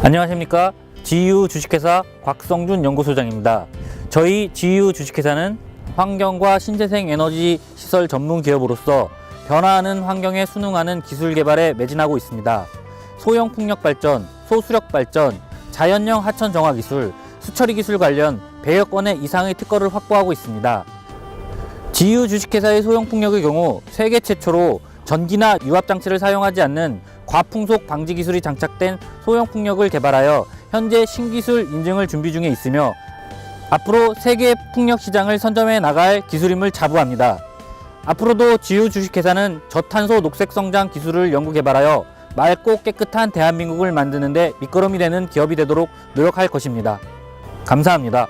안녕하십니까. GU 주식회사 곽성준 연구소장입니다. 저희 GU 주식회사는 환경과 신재생 에너지 시설 전문 기업으로서 변화하는 환경에 순응하는 기술 개발에 매진하고 있습니다. 소형 풍력 발전, 소수력 발전, 자연형 하천 정화 기술, 수처리 기술 관련 100여 건의 이상의 특허를 확보하고 있습니다. GU 주식회사의 소형 풍력의 경우 세계 최초로 전기나 유압 장치를 사용하지 않는 과풍속 방지 기술이 장착된 소형 풍력을 개발하여 현재 신기술 인증을 준비 중에 있으며 앞으로 세계 풍력 시장을 선점해 나갈 기술임을 자부합니다. 앞으로도 GU 주식회사는 저탄소 녹색 성장 기술을 연구 개발하여 맑고 깨끗한 대한민국을 만드는데 밑거름이 되는 기업이 되도록 노력할 것입니다. 감사합니다.